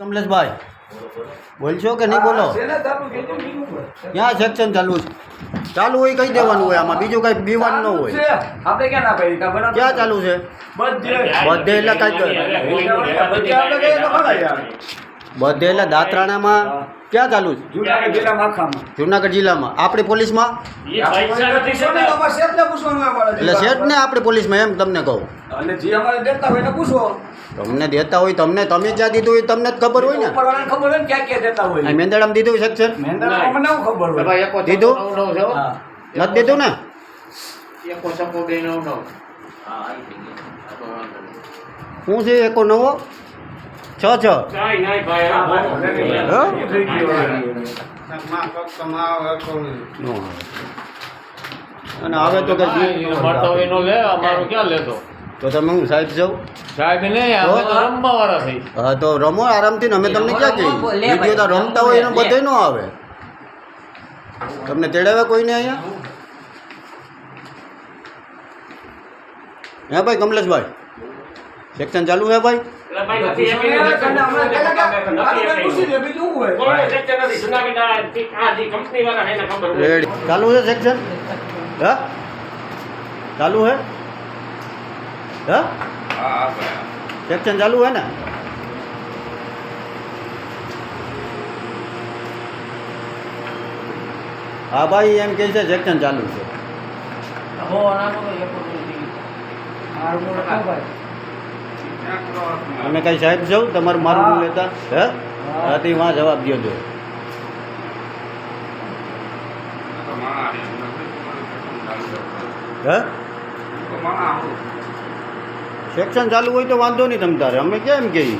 કમલેશભાઈ બોલશો કે નહીં બોલો? ક્યાં સેક્શન ચાલુ છે? ચાલુ હોય કહી દેવાનું હોય આમાં? બીજું કઈ બીવાનું ન હોય. આપણે ક્યાં ના પાડી? ક્યાં ચાલુ છે? બધે. બધે એટલે કાંઈ બધે આપણે કહીએ તો ખરા યાર બધે એટલે દાંતરાણામાં ક્યાં ચાલુ છે? જુનાગઢ જિલ્લામાં જુનાગઢ જિલ્લામાં. આપણી પોલીસમાં? એટલે શેઠ ને આપણી પોલીસમાં એમ તમને કહું. અને જે અમારે દેતા હોય પૂછો. તમને દેતા હોય તમને તમે જ્યાં દીધું હોય તમને જ ખબર હોય ને? ખબર હોય ને ક્યાં ક્યાં દેતા હોય. આ મેંદડામાં દીધું હોય સર ખબર હોય? દીધું? નથી દીધું ને? શું છે એકો નવો? છ છ. અને હવે તો આવે. લે અમારો તો લેતો? તો તમે હું સાહેબ જાઉં? સાહેબ ને અમે તો રમવા વાળા થઈ હા તો રમો આરામથી અમે તમને ક્યાં કહીએ? વીડિયો તો રમતા હોય એનો બધે ન આવે. તમને તેડાવે કોઈને અહીંયા? હે ભાઈ કમલેશભાઈ? સેક્શન ચાલુ હે ભાઈ? પૂછી લે, બીજું શું હોય? રેડી ચાલુ છે સેક્શન હે ચાલુ હે હે સેક્શન ચાલુ હે ને હા ભાઈ એમ કહે છે સેક્શન ચાલુ છે તમે કઈ સાહેબ છો તમારું મારું નામ લેતા? હે? હાથી વાં જવાબ દો જો. હે? સેક્શન ચાલુ હોય તો વાંધો નહીં તમ તારે. અમે કેમ કહીએ?